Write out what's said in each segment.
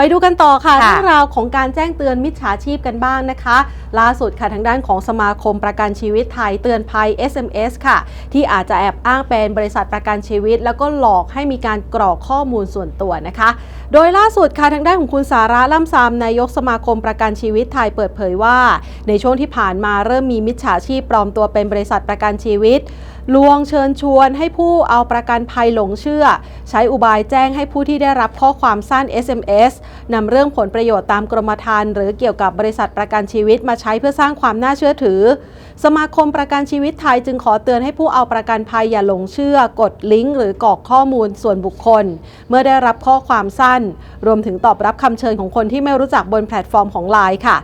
ไปดูกันต่อค่ะค่ะเรื่องราวของการแจ้งเตือนมิจฉาชีพกันบ้างนะคะ ล่าสุดค่ะทางด้านของสมาคมประกันชีวิตไทยเตือนภัย SMS ค่ะ ที่อาจจะแอบอ้างเป็นบริษัทประกันชีวิต แล้วก็หลอกให้มีการกรอกข้อมูลส่วนตัวนะคะ โดยล่าสุดค่ะทางด้านของคุณสาระล่ำซามนายกสมาคมประกันชีวิตไทยเปิดเผยว่า ในช่วงที่ผ่านมาเริ่มมีมิจฉาชีพปลอมตัวเป็นบริษัทประกันชีวิต ลวงเชิญชวนให้ผู้เอาประกันภัยหลงเชื่อ ใช้อุบายแจ้งให้ผู้ที่ได้รับข้อความสั้น SMS นำเรื่องผลประโยชน์ตามกรมธรรม์หรือเกี่ยวกับบริษัทประกันชีวิตมาใช้เพื่อสร้างความน่าเชื่อถือ สมาคมประกันชีวิตไทยจึงขอเตือนให้ผู้เอาประกันภัยอย่าหลงเชื่อ กดลิงก์หรือกรอกข้อมูลส่วนบุคคล เมื่อได้รับข้อความสั้น รวมถึงตอบรับคำเชิญของคนที่ไม่รู้จักบนแพลตฟอร์มของ Line ค่ะ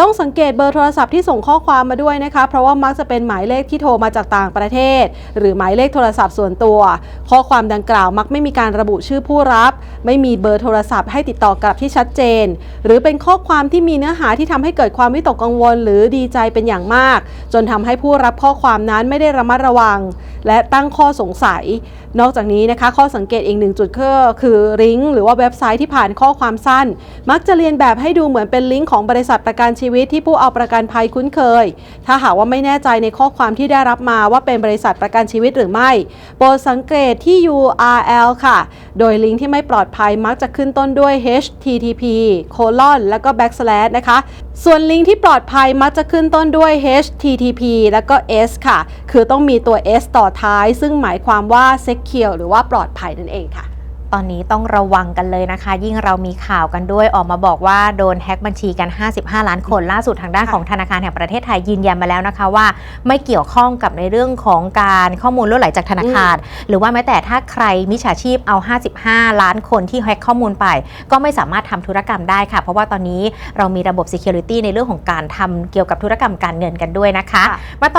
ต้องสังเกตเบอร์โทรศัพท์ที่ส่งข้อความมาด้วยนะคะ เพราะว่ามักจะเป็นหมายเลขที่โทรมาจากต่างประเทศ หรือหมายเลขโทรศัพท์ส่วนตัว ข้อความดังกล่าวมักไม่มีการระบุชื่อผู้รับ ไม่มีเบอร์โทรศัพท์ให้ติดต่อกลับที่ชัดเจน หรือเป็นข้อความที่มีเนื้อหาที่ทำให้เกิดความวิตกกังวล หรือดีใจเป็นอย่างมาก จนทำให้ผู้รับข้อความนั้นไม่ได้ระมัดระวัง และตั้งข้อสงสัย นอกจากนี้นะคะ ข้อสังเกตอีกหนึ่งจุดก็คือลิงก์หรือว่าเว็บไซต์ที่ผ่านข้อความสั้น มักจะเรียนแบบให้ดูเหมือนเป็นลิงก์ของบริษัทประกันชีวิตที่ผู้เอาประกันภัยคุ้นเคย ถ้าหากว่าไม่แน่ใจในข้อความที่ได้รับมาว่าเป็นบริษัทประกันชีวิตหรือไม่ โปรดสังเกตที่ URL ค่ะ โดยลิงก์ที่ไม่ปลอดภัยมักจะขึ้นต้นด้วย http colon แล้วก็ backslash นะคะ ส่วนลิงก์ที่ปลอดภัยมักจะขึ้นต้นด้วย http แล้วก็ s ค่ะ คือต้องมีตัว s ต่อท้าย ซึ่งหมายความว่า secure หรือว่าปลอดภัยนั่นเองค่ะ ตอนนี้ต้องระวังกันเลยนะคะ ยิ่งเรามีข่าวกันด้วยออกมาบอกว่าโดนแฮ็กบัญชีกัน 55 ล้านคนล่าสุดทางด้านค่ะของธนาคารแห่งประเทศไทยยืนยันมาแล้วนะคะว่า ไม่เกี่ยวข้องกับในเรื่องของการข้อมูลล่วไหลจากธนาคาร หรือว่าแม้แต่ถ้าใครมิจฉาชีพเอา 55 ล้านคนที่แฮ็กข้อมูลไป ก็ไม่สามารถทำธุรกรรมได้ค่ะ เพราะว่าตอนนี้เรามีระบบ Security ในเรื่องของการทำเกี่ยวกับธุรกรรมการเงินกันด้วยนะคะค่ะมาต่อ